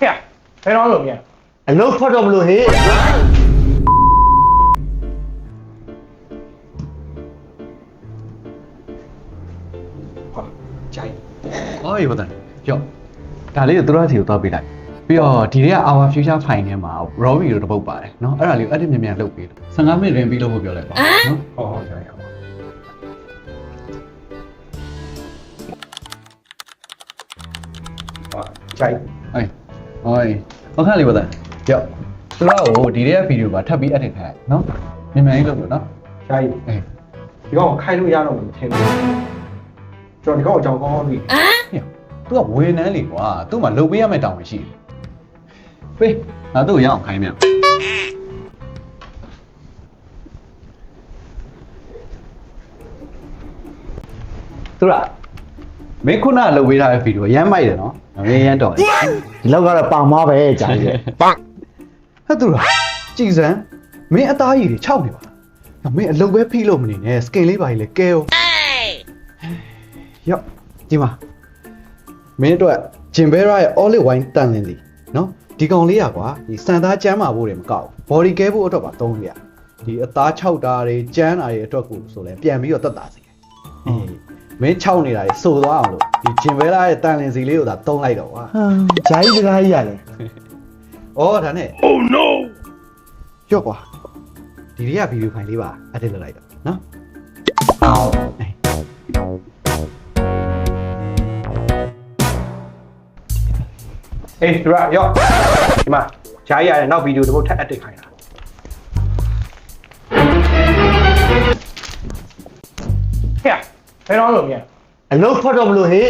ဟဲ့ဘယ်တော့လို့မြန် အလုံးထွက်တော့မလို့ဟေး ဟာကြိုက် ဟောရေပဒန်ကြော့ဒါလေးကိုသူတို့အစီကိုသွားပေးလိုက်ပြီးတော့ဒီတွေက our future file ထဲမှာ raw video တစ်ပုတ်ပါတယ်เนาะအဲ့ဒါလေးကို edit မြန်မြန်လုပ်ပေးလို့15မိနစ်ရင်ပြီးလို့ဖို့ပြောလိုက်ပါเนาะ ဟောဟောကြိုက်အောင်ဟာကြိုက် အေး ဟိုဟုတ်ခါလေးပါသားကြောက်သူတို့ဒီတဲ့ဗီဒီယိုမှာထပ်ပြီး edit ထားနော်မြန်မြန်လေးလုပ်လို့နော်ရှားကြီးအေးဒီကောင်ခိုင်းလို့ရတော့မထင်ဘူးကျွန်တော်ဒီကောင်အကြောင်းကောင်းကောင်းသိတယ်သူကဝေနန်းလေကွာသူ့မှာလုပ်ပေးရမယ့်တောင်းဝင်ရှိတယ်ဖေးငါသူ့ကိုရအောင်ခိုင်းမြန်သူက မင်းခုနကလုပ်ပေးထားတဲ့ဗီဒီယိုရမ်းမိုက်တယ်နော်မင်းရမ်းတော်တယ်ဒီလောက်ကတော့ပေါင်မပဲကြာကြီးဟဲ့သူကကြည်စမ်းမင်းအသားရည်တွေခြောက်နေပါလားမင်းအလုပ်ပဲဖိလို့မနေနဲ့စကင်လေးပါကြီးလေကဲအောင်ရော့ဒီမှာမင်းအတွက်ဂျင်ဘဲရာရဲ့ olive wine တန်လင်းစီနော်ဒီကောင်လေးอ่ะကွာဒီစံသားကျမ်းမာဖို့တွေမကောက်ဘူး body care ဖို့အတွက်ပါသုံးလို့ရဒီအသားခြောက်တာတွေကျန်းတာတွေအတွက်ကိုဆိုလဲပြန်ပြီးတော့တက်တာစီတယ်အေး မင်းခြောက်နေတာတွေစိုးသွားအောင်လို့ဒီဂျင်ဘဲရာရဲ့တန်လင်းစီလေးကိုသာသုံးလိုက်တော့ကွာဂျာကြီးတကားကြီးရတယ်။အော်ဒါနဲ့ Oh no ကြော့ကွာ။ဒီတွေကဗီဒီယိုဖိုင်လေးပါအတစ်လုပ်လိုက်တော့နော်။အော်အေးအေးသူကရော့ဒီမှာဂျားရရဲ့နောက်ဗီဒီယိုတစ်ပုတ်ထပ်အပ်တစ်ခိုင်းတာ ဘယ်တော့လို့မြန်အလုံးထွက်တော့မလို့ဟေး